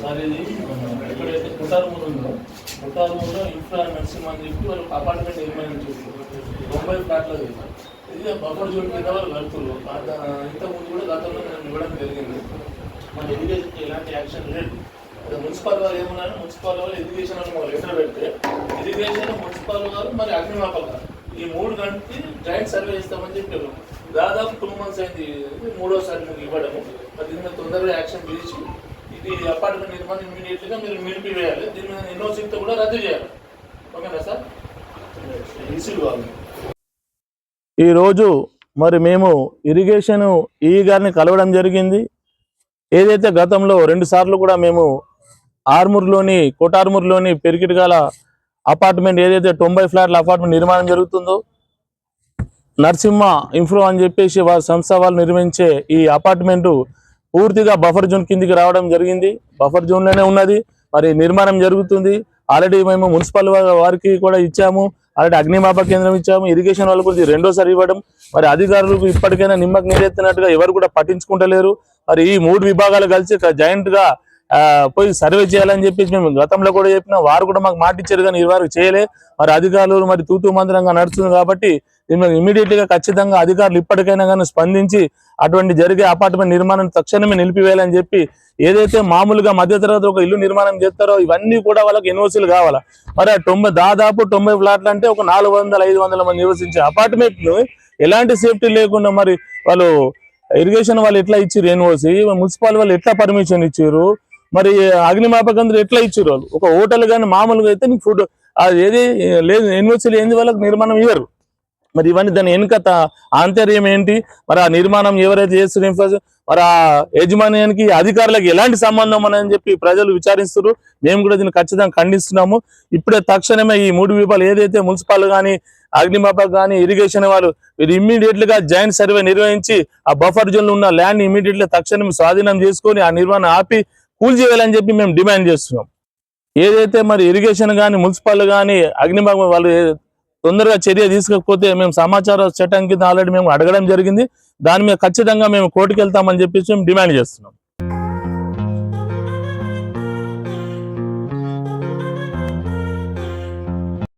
Sir ఇది ఎక్కడైతే కుటారమూరు ఉందో కుటారమూరులో ఇన్ఫ్రా నర్సింగ్ అని చెప్పి అపార్ట్మెంట్ నిర్మాణం చేస్తారు తొంభై ఫ్లాట్లో చేశారు. ఇది బఫర్ జోన్ కింద వాళ్ళు కడుతున్నారు. ఇంతకుముందు కూడా గతంలో మనం ఇవ్వడం జరిగింది. మన ఎడ్యుకేషన్కి ఎలాంటి యాక్షన్ లేదు. మున్సిపల్ వారు ఏమన్నారు? మున్సిపల్ వాళ్ళు ఎడ్యుకేషన్ అని వాళ్ళు లెటర్ పెడితే ఎడ్యుకేషన్ మున్సిపల్ మరి అగ్నిమాపక ఈ మూడు గంటకి జాయింట్ సర్వే ఇస్తామని చెప్పారు. దాదాపు టూ మంత్స్ అయింది మూడోసారి మీకు ఇవ్వడము. మరి దీని మీద తొందరగా యాక్షన్ తీసి ఇది అపార్ట్మెంట్ నిర్మాణం ఇమీడియట్గా మీరు నిలిపివేయాలి దీని మీద ఎన్నోసీతో కూడా రద్దు చేయాలి. ఓకేనా సార్? ఈరోజు మరి మేము ఇరిగేషన్ ఈ గారిని కలవడం జరిగింది. ఏదైతే గతంలో రెండు సార్లు కూడా మేము ఆర్మూర్లోని కోటార్మూర్లోని పెరికిటిగాల అపార్ట్మెంట్ ఏదైతే తొంభై ఫ్లాట్ల అపార్ట్మెంట్ నిర్మాణం జరుగుతుందో నరసింహ ఇంఫ్రో అని చెప్పేసి వారి సంస్థ వాళ్ళు నిర్మించే ఈ అపార్ట్మెంటు పూర్తిగా బఫర్ జోన్ కిందికి రావడం జరిగింది. బఫర్ జోన్లోనే ఉన్నది. మరి నిర్మాణం జరుగుతుంది. ఆల్రెడీ మేము మున్సిపల్ వారికి కూడా ఇచ్చాము. ఆల్రెడీ అగ్నిమాపక కేంద్రం ఇచ్చాము. ఇరిగేషన్ వాళ్ళ గురించి రెండోసారి ఇవ్వడం. మరి అధికారులకు ఇప్పటికైనా నిమ్మకు నీరెత్తినట్టుగా ఎవరు కూడా పట్టించుకుంటలేరు. మరి ఈ మూడు విభాగాలు కలిసి జాయింట్గా పోయి సర్వే చేయాలని చెప్పేసి మేము గతంలో కూడా చెప్పినా. వారు కూడా మాకు మాట ఇచ్చారు కానీ ఇరువారు చేయలే. మరి అధికారులు మరి తూతూ మంత్రంగా నడుస్తుంది కాబట్టి ఇమీడియట్గా ఖచ్చితంగా అధికారులు ఇప్పటికైనా కానీ స్పందించి అటువంటి జరిగే అపార్ట్మెంట్ నిర్మాణం తక్షణమే నిలిపివేయాలని చెప్పి ఏదైతే మామూలుగా మధ్యతరగతి ఒక ఇల్లు నిర్మాణం చేస్తారో ఇవన్నీ కూడా వాళ్ళకి ఎన్ఓసీలు కావాలా? మరి తొంభై దాదాపు తొంభై ఫ్లాట్లు అంటే ఒక నాలుగు వందల ఐదు వందల మంది నివసించే అపార్ట్మెంట్ను ఎలాంటి సేఫ్టీ లేకుండా మరి వాళ్ళు ఇరిగేషన్ వాళ్ళు ఎట్లా ఇచ్చారు ఎన్ఓసి మున్సిపల్ వాళ్ళు ఎట్లా పర్మిషన్ ఇచ్చారు మరి అగ్నిమాపకంతులు ఎట్లా ఇచ్చారు వాళ్ళు? ఒక హోటల్ కానీ మామూలుగా అయితే నీకు ఫుడ్ అది ఏది లేదు ఎన్ఓసీలు ఏంది వాళ్ళకి నిర్మాణం ఇవ్వరు. మరి ఇవన్నీ దాని వెనుక త- ఆంతర్యం ఏంటి? మరి ఆ నిర్మాణం ఎవరైతే చేస్తున్న మరి ఆ యజమాన్యానికి అధికారులకు ఎలాంటి సంబంధం అని చెప్పి ప్రజలు విచారిస్తున్నారు. మేము కూడా దీన్ని ఖచ్చితంగా ఖండిస్తున్నాము. ఇప్పుడే తక్షణమే ఈ మూడు విభాగాలు ఏదైతే మున్సిపల్ కానీ అగ్నిమాపక కానీ ఇరిగేషన్ వాళ్ళు ఇది ఇమ్మీడియట్గా జాయింట్ సర్వే నిర్వహించి ఆ బఫర్ జోన్ ఉన్న ల్యాండ్ ఇమ్మీడియట్గా తక్షణం స్వాధీనం చేసుకొని ఆ నిర్మాణం ఆపి కూల్ చేయాలని చెప్పి మేము డిమాండ్ చేస్తున్నాం. ఏదైతే మరి ఇరిగేషన్ కానీ మున్సిపల్ కానీ అగ్నిమాపక వాళ్ళు తొందరగా చర్య తీసుకోకపోతే మేము సమాచార చట్టం కింద ఆల్రెడీ మేము అడగడం జరిగింది. దాని మీద ఖచ్చితంగా మేము కోర్టుకు వెళ్తామని చెప్పేసి మేము డిమాండ్ చేస్తున్నాం.